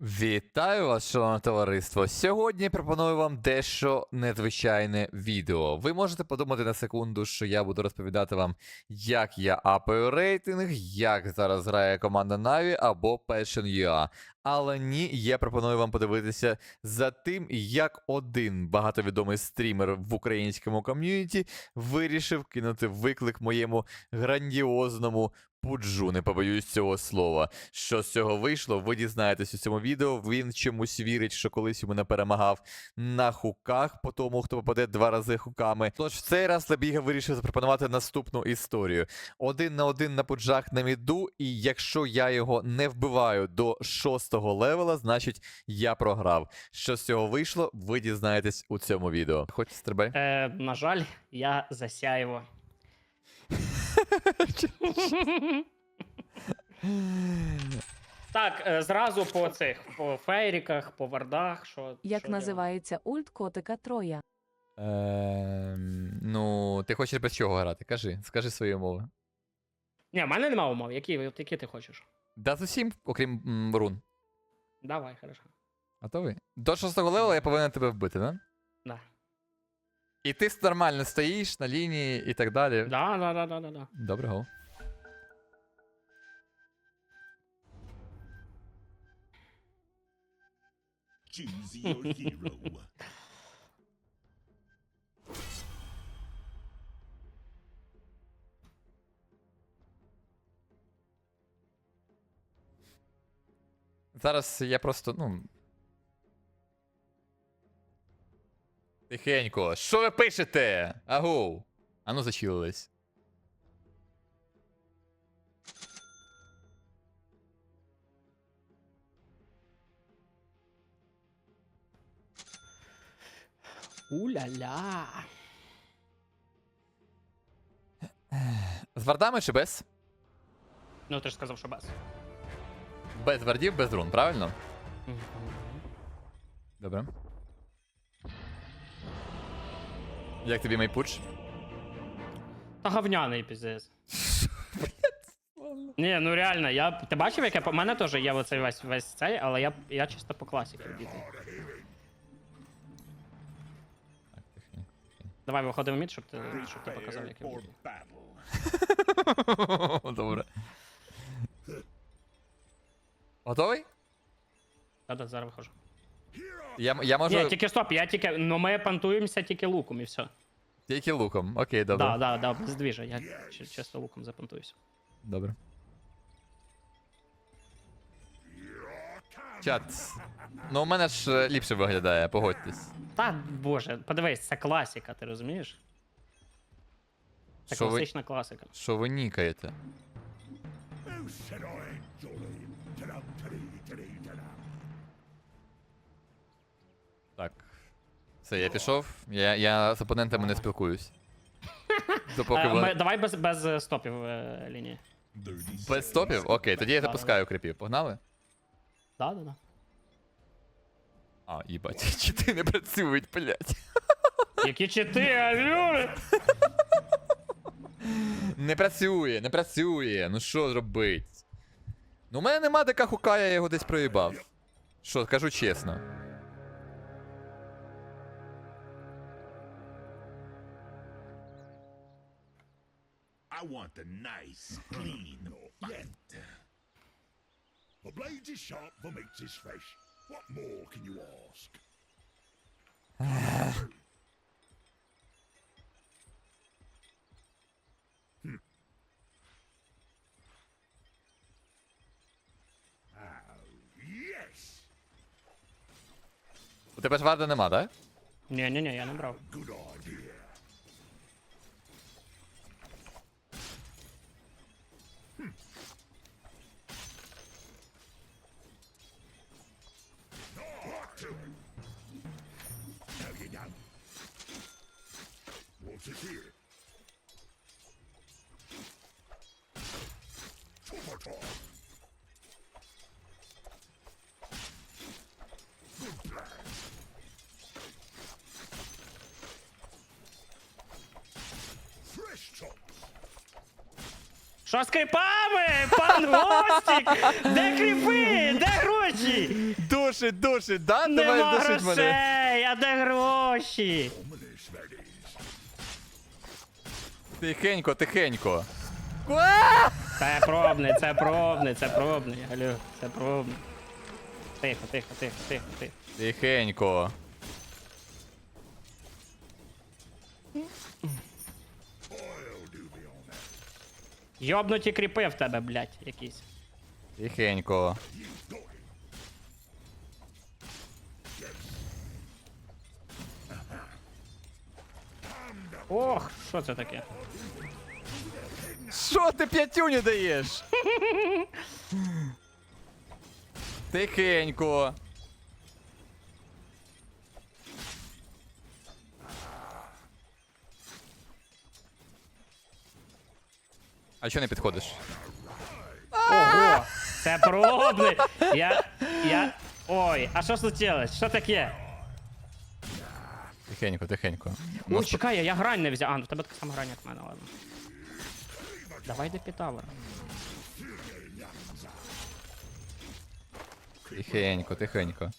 Вітаю вас, шановне товариство. Сьогодні пропоную вам дещо незвичайне відео. Ви можете подумати на секунду, що я буду розповідати вам, як я апаю рейтинг, як зараз грає команда Na'Vi або Passion.ua. Але ні, я пропоную вам подивитися за тим, як один багатовідомий стрімер в українському ком'юніті вирішив кинути виклик моєму грандіозному пуджу, не побоюсь цього слова. Що з цього вийшло, ви дізнаєтесь у цьому відео. Він чомусь вірить, що колись йому не перемагав на хуках по тому, хто попаде два рази хуками. Тож в цей раз Лебіга вирішив запропонувати наступну історію. Один на один на пуджах на міду, і якщо я його не вбиваю до шостого левела, значить я програв. Що з цього вийшло, ви дізнаєтесь у цьому відео. Хоч стрибай. Е, на жаль, я засяєво. так, е, зразу по цих, по фейріках, по вардах, що. Як що називається ульт котика Троя? Ем, ну, ти хочеш без чого грати? Кажи, скажи свої умови. делать? Ні, в мене нема умов. Які, от які ти хочеш? Да з усім, окрім м, рун. Давай, хорошо. Готовий? До шостого левела я повинен тебе вбити, да? Да. І ти нормально стоїш на лінії і так далі. Да, да, да, да, да, да. Добре, гол. Choose your hero. Зараз я просто, ну. Тихенько. Що ви пишете? Агу. Ану зачилились. Уля-ля. З вардами чи без? Ну, ти ж сказав, що без. Без вардів, без рун, правильно? Добре. Як тобі мій пуч? Та говняний піздець. Ні, ну реально, я. Ти бачив, яке по мене теж є оцей весь весь цей, але я, я чисто по класіки діти. Давай виходимо в мід, щоб ти, щоб ти показав, Prepare як я for буду. Добре. Готовий? Да-да, зараз виходжу. Я, я можу. Ні, тільки стоп, я тільки. Ну ми пантуємося тільки луком і все. Тільки луком. Окей, добре. Да, да, да, без двіжа. Я чи- чисто луком запантуюся. Добре. Чат. Ну, у мене ж е, ліпше виглядає, погодьтесь. Та боже, подивись, це класика, ти розумієш? Це Що ви, класика. що ви нікаєте? Так. Все, я пішов. Я, я з опонентами не спілкуюсь. Допоки Е, ми, вони... давай без, без е, стопів е, лінії. Без стопів? Окей, тоді я запускаю крипів. Погнали? Да, да, да. А, їбать, чити не працюють, блядь. Які чити, алло! Не працює, не працює. Ну що зробить? Ну, у мене нема ДК хука, я його десь проїбав. Що, кажу чесно. I want a nice, clean fight. The blades is sharp, the meat is fresh. What more can you ask? Тебе ж варда нема, так? Ні, ні, ні, я не брав. Що з кріпами? Пан Гостік! Де кріпи? Де гроші? Душить, душить, да? Давай душить мене. грошей, а де гроші? Тихенько, тихенько. Це пробний, це пробний, це пробний, алло, це пробний. Тихо, тихо, тихо, тихо, тихо. Тихенько. Йобнуті кріпи в тебе, блядь, якісь. Тихенько. Ох, що це таке? Що ти п'ятюню даєш? Тихенько. А чого не підходиш? Ого! Це пробний! Я. Я. Ой, а що случилось? Що таке? Тихенько, тихенько. У Ну, нас тут- чекай, я грань не взяв. А, ну в тебе така сама грань, як в мене, ладно. Давай до Пітавра. Тихенько, тихенько.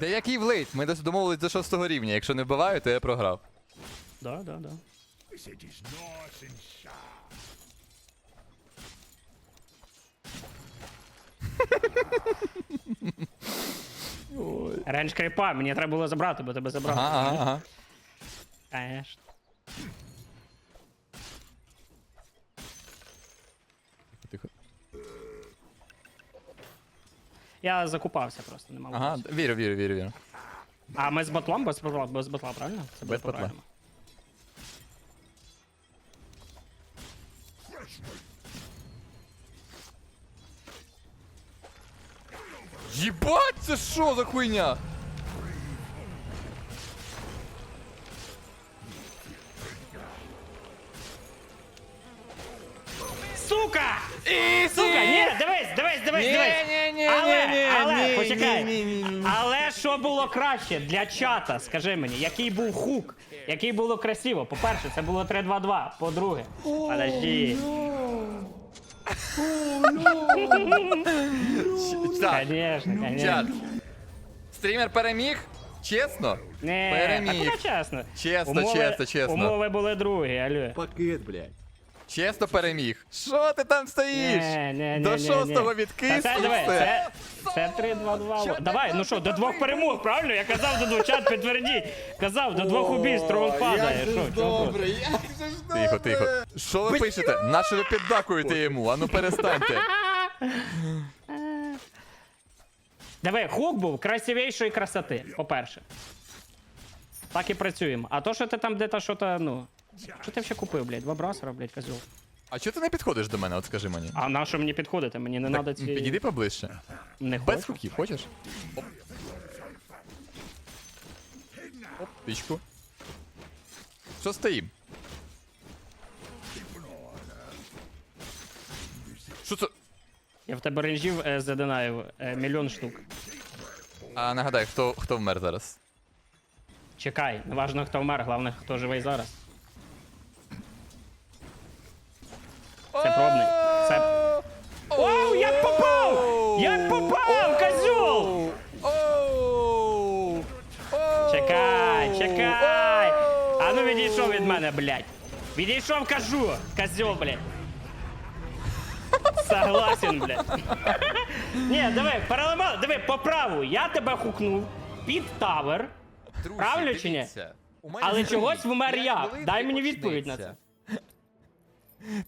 Та який влейт? Ми дос- домовились до шостого рівня. Якщо не вбиваю, то я програв. Да, да, да. Ренж кріпа, мені треба було забрати, бо тебе забрали. Ага, ага, ага. Конечно. Тихо. Я закупався просто, не мав. Ага, вірю, вірю, вірю, вірю. А ми з батлом, без батла, без батла, правильно? Це Без батла. по-правильному. Єбать, це що за хуйня? Сука! Сука, ні, дивись, дивись, дивись, Ні, дивись. ні, ні, але, ні, ні, але, ні, почекай. ні, ні, ні, ні. Але що було краще для чата, скажи мені, який був хук, який було красиво? По-перше, це було 3-2-2. По-друге, подожди. Так, Конечно, чат. конечно. Стрімер переміг? Чесно? Не, Переміг. а куди чесно? Чесно, чесно, чесно. Умови були другі, алло. Пакет, блядь. Чесно переміг. Що ти там стоїш? Не, не, До не, не, шостого не. відкис і Це, все. це, це 3-2-2. Давай, ну що, до двох перемог, правильно? Я казав до двох чат підтвердіть. Казав, до двох убійств трон падає. Що, просто? як Тихо, тихо. Що ви пишете? Наче ви піддакуєте йому, а ну перестаньте. Диви, хук був красивішої красоти, по-перше. Так і працюємо. А то, що ти там де-то що-то, ну. Що ти ще купив, блядь? Два брасера, блядь, козел. А чого ти не підходиш до мене, от скажи мені? А на що мені підходити? Мені не треба ці... Підійди поближче. Не Без хочу. хуків, хочеш? Оп. Оп, тичку. Що стоїм? Що це? Я в тебе ренжів е, задинаю е, мільйон штук. А нагадай, хто, хто вмер зараз? Чекай, не важно хто вмер, головне хто живий зараз. Це пробний. Це. Вау, як попав! Як попав, козьол! Оу! Оу! Чекай, чекай! А ну відійшов від мене, блядь. Відійшов, кажу, козьол, блядь. Согласен, блядь. Ні, диви, переламав, диви, по праву, я тебе хукнув під тавер. Друзі, Правильно чи ні? дивіться, у мене Але чогось вмер п'ять я. хвилин Дай і мені відповідь на почнеться.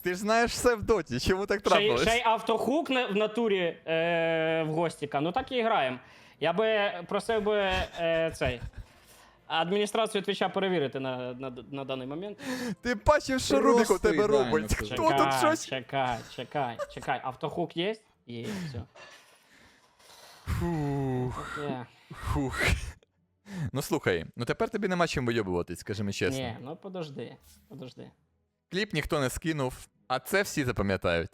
Ти ж знаєш все в доті, чому так Ще, й- трапилось? ще й автохук на, в натурі е, в гостіка. Ну так і граємо. Я би просив би е, цей. Адміністрацію Твіча перевірити на, на, на даний момент. Ти бачив, що Рубік у тебе ідеально робить? все. Хто тут щось? чекай, чекай, чекай. Автохук є? Є, все. Фух, Є. фух. Ну слухай, ну тепер тобі нема чим вийобуватись, скажи мені чесно. Ні, ну подожди, подожди. Кліп ніхто не скинув, а це всі запам'ятають.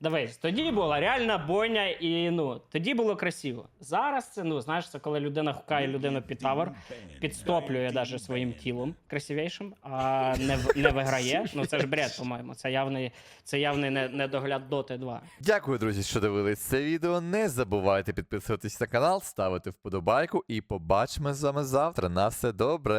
Дивись, тоді була реальна бойня, і ну тоді було красиво. Зараз це ну знаєш, це коли людина хукає людину під тавер, підстоплює даже своїм тілом красивішим, а не не виграє. Ну це ж бред, по-моєму. Це явний, це явний не- недогляд Доти 2. Дякую, друзі, що дивились це відео. Не забувайте підписуватись на канал, ставити вподобайку і побачимо з вами завтра. На все добре.